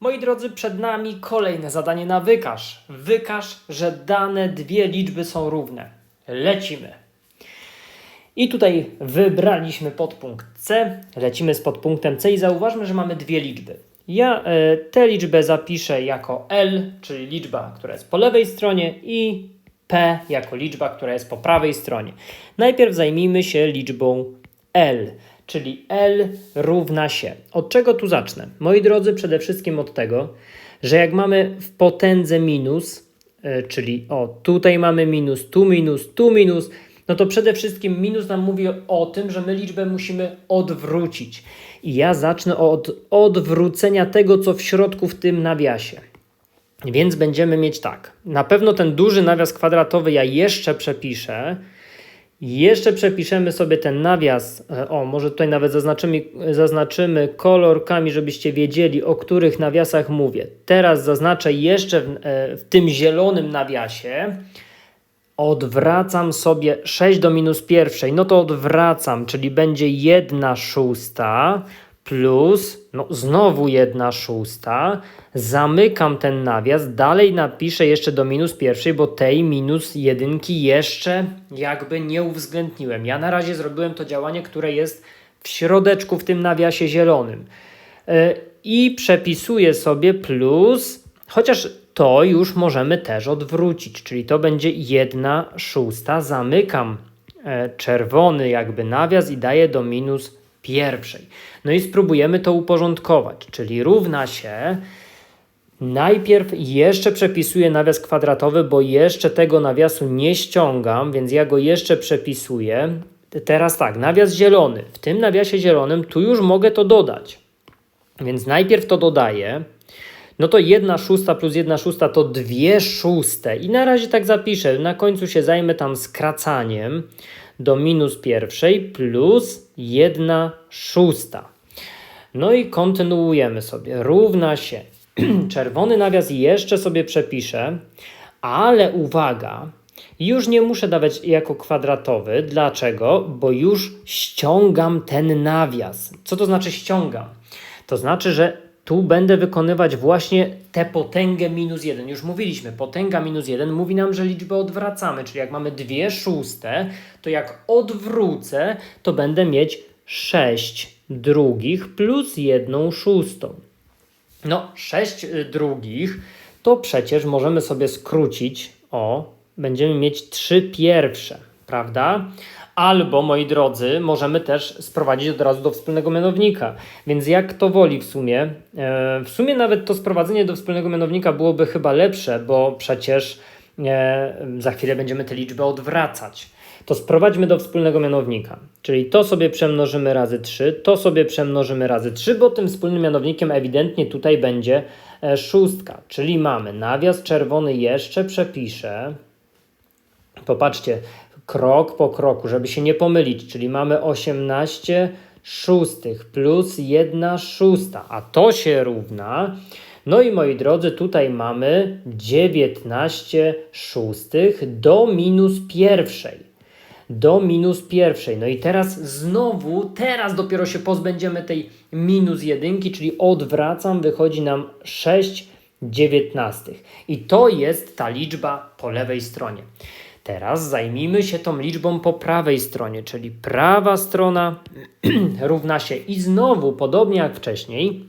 Moi drodzy, przed nami kolejne zadanie na wykaż. Wykaż, że dane dwie liczby są równe. Lecimy. I tutaj wybraliśmy podpunkt C, lecimy z podpunktem C i zauważmy, że mamy dwie liczby. Ja e, tę liczbę zapiszę jako L, czyli liczba, która jest po lewej stronie i P jako liczba, która jest po prawej stronie. Najpierw zajmijmy się liczbą L, czyli L równa się. Od czego tu zacznę? Moi drodzy, przede wszystkim od tego, że jak mamy w potędze minus, e, czyli o tutaj mamy minus, tu minus, tu minus, no to przede wszystkim minus nam mówi o tym, że my liczbę musimy odwrócić. I ja zacznę od odwrócenia tego, co w środku w tym nawiasie. Więc będziemy mieć tak. Na pewno ten duży nawias kwadratowy ja jeszcze przepiszę. Jeszcze przepiszemy sobie ten nawias. e, O, może tutaj nawet zaznaczymy, zaznaczymy kolorkami, żebyście wiedzieli, o których nawiasach mówię. Teraz zaznaczę jeszcze w, e, w tym zielonym nawiasie. Odwracam sobie 6 do minus pierwszej. No to odwracam, czyli będzie 1 szósta plus, no znowu 1 szósta. Zamykam ten nawias, dalej napiszę jeszcze do minus pierwszej, bo tej minus jedynki jeszcze jakby nie uwzględniłem. Ja na razie zrobiłem to działanie, które jest w środeczku w tym nawiasie zielonym. Yy, I przepisuję sobie plus, chociaż to już możemy też odwrócić, czyli to będzie 1 szósta. Zamykam e, czerwony jakby nawias i daję do minus pierwszej. No i spróbujemy to uporządkować, czyli równa się. Najpierw jeszcze przepisuję nawias kwadratowy, bo jeszcze tego nawiasu nie ściągam, więc ja go jeszcze przepisuję. Teraz tak, nawias zielony. W tym nawiasie zielonym tu już mogę to dodać. Więc najpierw to dodaję. No to 1 szósta plus 1 szósta to 2 szóste. I na razie tak zapiszę. Na końcu się zajmę tam skracaniem do minus pierwszej plus 1 szósta. No i kontynuujemy sobie. Równa się. Czerwony nawias jeszcze sobie przepiszę, ale uwaga, już nie muszę dawać jako kwadratowy. Dlaczego? Bo już ściągam ten nawias. Co to znaczy ściągam? To znaczy, że tu będę wykonywać właśnie tę potęgę minus 1. Już mówiliśmy, potęga minus 1 mówi nam, że liczbę odwracamy, czyli jak mamy dwie szóste, to jak odwrócę, to będę mieć 6 drugich plus jedną szóstą. No, 6 drugich to przecież możemy sobie skrócić o, będziemy mieć 3 pierwsze, prawda? Albo, moi drodzy, możemy też sprowadzić od razu do wspólnego mianownika. Więc jak to woli w sumie? E, w sumie nawet to sprowadzenie do wspólnego mianownika byłoby chyba lepsze, bo przecież e, za chwilę będziemy te liczby odwracać. To sprowadźmy do wspólnego mianownika. Czyli to sobie przemnożymy razy 3, to sobie przemnożymy razy 3, bo tym wspólnym mianownikiem ewidentnie tutaj będzie e, szóstka. Czyli mamy nawias czerwony jeszcze przepiszę. Popatrzcie, krok po kroku, żeby się nie pomylić, czyli mamy 18 szóstych plus 1 szósta, a to się równa. No i moi drodzy, tutaj mamy 19 szóstych do minus pierwszej. Do minus pierwszej. No i teraz znowu, teraz dopiero się pozbędziemy tej minus jedynki, czyli odwracam, wychodzi nam 6 dziewiętnastych. I to jest ta liczba po lewej stronie. Teraz zajmijmy się tą liczbą po prawej stronie, czyli prawa strona równa się i znowu, podobnie jak wcześniej,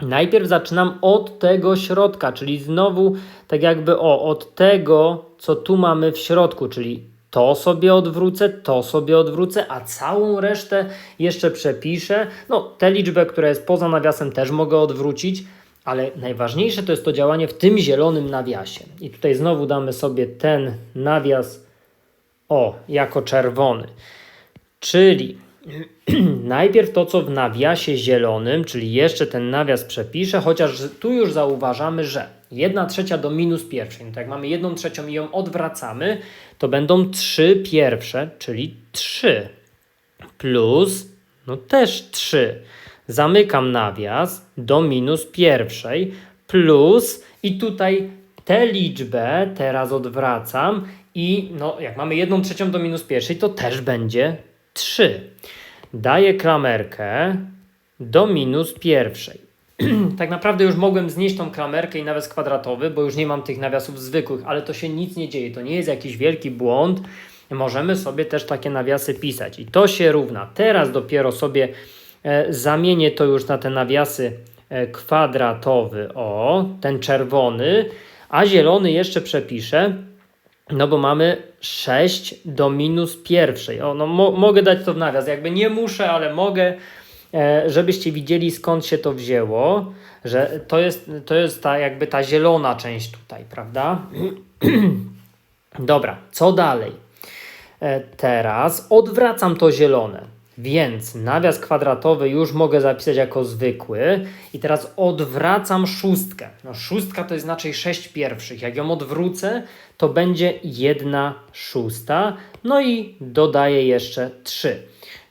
najpierw zaczynam od tego środka, czyli znowu tak jakby o, od tego, co tu mamy w środku, czyli to sobie odwrócę, to sobie odwrócę, a całą resztę jeszcze przepiszę. No, tę liczbę, która jest poza nawiasem, też mogę odwrócić, ale najważniejsze to jest to działanie w tym zielonym nawiasie. I tutaj znowu damy sobie ten nawias o jako czerwony. Czyli najpierw to, co w nawiasie zielonym, czyli jeszcze ten nawias przepiszę, chociaż tu już zauważamy, że 1 trzecia do minus pierwszej. No to jak mamy 1 trzecią i ją odwracamy, to będą 3 pierwsze, czyli 3 plus, no też 3. Zamykam nawias do minus pierwszej plus i tutaj tę liczbę teraz odwracam i no, jak mamy 1 trzecią do minus pierwszej, to też będzie 3. Daję klamerkę do minus pierwszej. tak naprawdę już mogłem znieść tą klamerkę i nawias kwadratowy, bo już nie mam tych nawiasów zwykłych, ale to się nic nie dzieje. To nie jest jakiś wielki błąd. Możemy sobie też takie nawiasy pisać i to się równa. Teraz dopiero sobie zamienię to już na te nawiasy e, kwadratowy, o, ten czerwony, a zielony jeszcze przepiszę, no bo mamy 6 do minus pierwszej. O, no mo mogę dać to w nawias, jakby nie muszę, ale mogę, e, żebyście widzieli skąd się to wzięło, że to jest, to jest ta jakby ta zielona część tutaj, prawda? Dobra, co dalej? E, Teraz odwracam to zielone, więc nawias kwadratowy już mogę zapisać jako zwykły i teraz odwracam szóstkę. No szóstka to jest znaczy 6 pierwszych. Jak ją odwrócę, to będzie 1 szósta, no i dodaję jeszcze 3.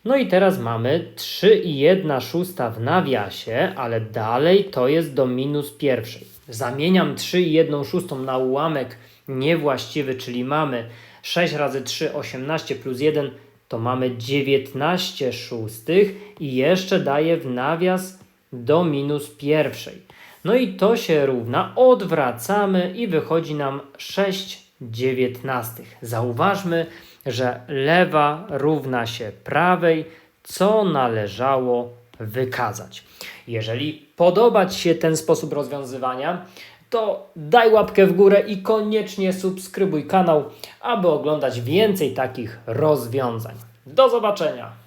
No i teraz mamy 3 i 1 szósta w nawiasie, ale dalej to jest do minus pierwszej. Zamieniam 3 i 1 szóstą na ułamek niewłaściwy, czyli mamy 6 razy 3, 18 plus 1 to mamy 19 szóstych i jeszcze daję w nawias do minus pierwszej. No i to się równa, odwracamy i wychodzi nam 6 dziewiętnastych. Zauważmy, że lewa równa się prawej, co należało wykazać. Jeżeli podoba Ci się ten sposób rozwiązywania, to daj łapkę w górę i koniecznie subskrybuj kanał, aby oglądać więcej takich rozwiązań. Do zobaczenia!